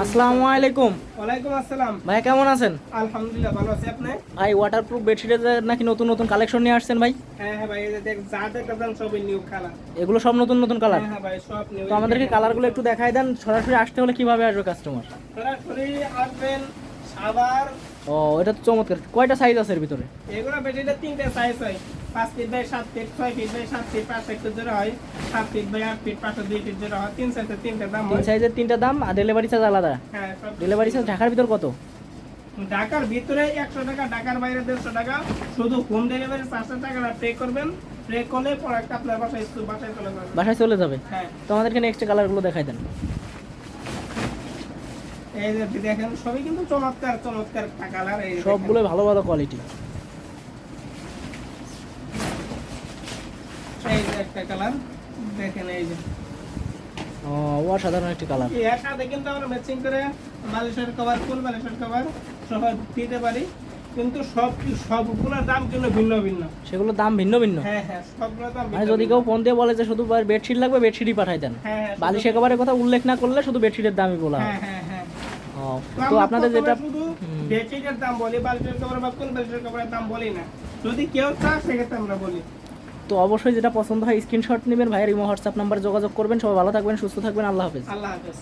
আসসালামু আলাইকুম। ওয়ালাইকুম আসসালাম। ভাই কেমন আছেন? আলহামদুলিল্লাহ ভালো আছি। আপনি? ভাই ওয়াটারপ্রুফ বেডশিটের নাকি নতুন নতুন কালেকশন নিয়ে আসছেন ভাই? হ্যাঁ হ্যাঁ ভাই এই দেখ যা দেখতেছেন সবই নিউ কালার এগুলো সব নতুন নতুন কালার হ্যাঁ হ্যাঁ ভাই সব নিউ তো আমাদেরকে কালারগুলো একটু দেখাই দেন সরাসরি আসতে হলে কীভাবে আসবে কাস্টমার সরাসরি আসবেন সাবার ও এটা তো চমৎকার। কয়টা সাইজ আছে এর ভিতরে? এগুলো বেটিটা তিনটে সাইজ হয়। পাঁচ ফিট বাই সাত ফিট ছয় ফিট বাই সাত ফিট পাঁচ ফিট জোড়া হয়। সাত ফিট বাই আট ফিট পাঁচশো দুই ফিট জোড়া হয়। তিন সাইজের তিনটে দাম তিন সাইজের তিনটা দাম আর ডেলিভারি চার্জ আলাদা। হ্যাঁ ডেলিভারি চার্জ ঢাকার ভিতর কত? ঢাকার ভিতরে একশো টাকা ঢাকার বাইরে দেড়শো টাকা। শুধু হোম ডেলিভারি পাঁচশো টাকা পে করবেন। পে করলে প্রোডাক্ট আপনার বাসায় বাসায় চলে যাবে। বাসায় চলে যাবে। হ্যাঁ। তো আমাদেরকে নেক্সট কালারগুলো দেখাই দেন। এই যে দেখেন সবই কিন্তু চমৎকার চমৎকার কালার এই সবগুলো ভালো ভালো কোয়ালিটি দেখেন। এই যে একটা কালার দেখেন এই যে। ও অসাধারণ একটি কালারের সাথে কিন্তু আমরা ম্যাচিং করে বালিশের কভার ফুল বালিশের কভার সহ দিতে পারি। কিন্তু সব সবগুলোর দাম কিন্তু ভিন্ন ভিন্ন। সেগুলোর দাম ভিন্ন ভিন্ন। হ্যাঁ হ্যাঁ দাম মানে যদি কেউ ফোন দিয়ে বলে যে শুধু বেডশিট লাগবে বেডশিটই পাঠাই দেন। হ্যাঁ বালিশ একেবারে কথা উল্লেখ না করলে শুধু বেডশিটের দামই বলা হয়। হ্যাঁ হ্যাঁ হ্যাঁ। তো তো আপনাদের যেটা শুধু বেডশিটের দাম বলি বালিশের কভার বা কোন বালিশের কভারের দাম বলি না। যদি কেউ চায় সেক্ষেত্রে আমরা বলি। তো অবশ্যই যেটা পছন্দ হয় স্ক্রিনশট নেবেন, ভাইয়ের ইমো হোয়াটসঅ্যাপ নাম্বারে যোগাযোগ করবেন। সবাই ভালো থাকবেন, সুস্থ থাকবেন। আল্লাহ হাফেজ। আল্লাহ হাফেজ।